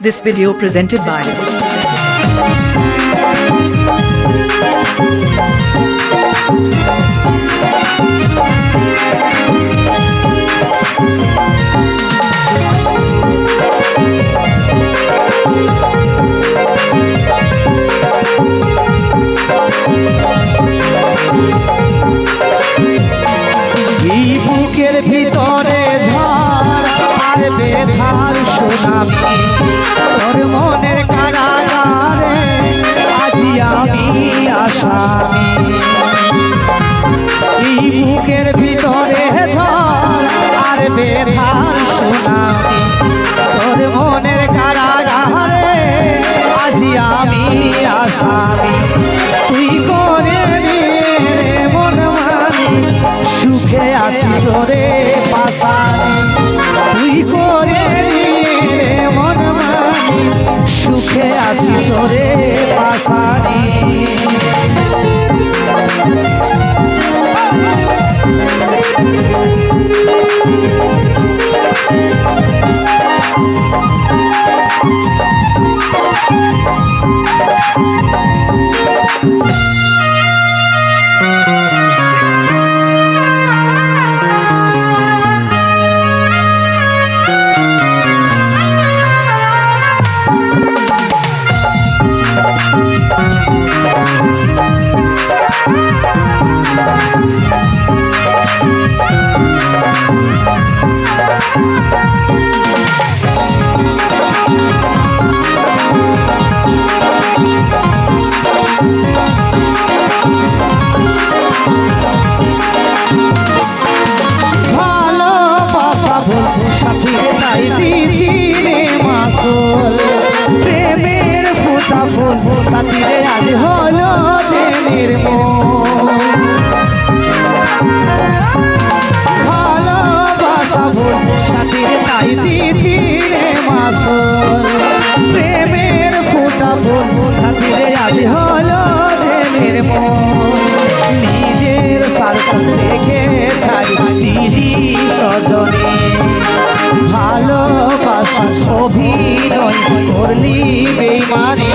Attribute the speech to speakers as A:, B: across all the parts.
A: This video presented by
B: বুকের ভিতরে ঝড়, আর বেধার সুনামি। তোর মনের কারাগারে আজি আমি আসামি। তুই করে মন মানি, সুখে আছি তোরে পাশানি। তুই করে মন মানি, সুখে আছি তোরে Thank you. রেখে ছাড়ি তিরিশ জনে ভালোবাসা অভিনয় করলি বেমানে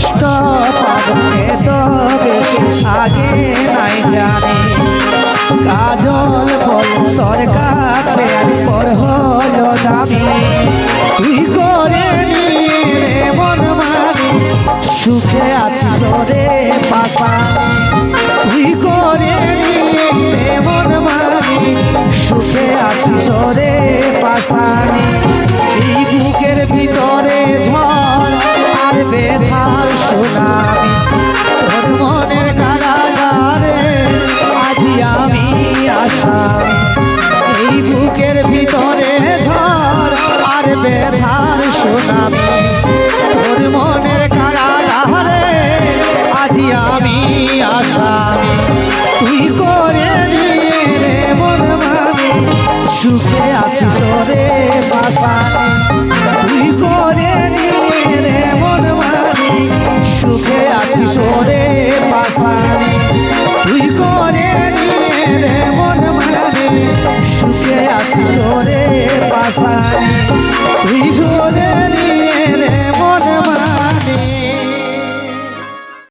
B: কষ্ট পাবে তবে আগে নাই জানি। কাজল সোনা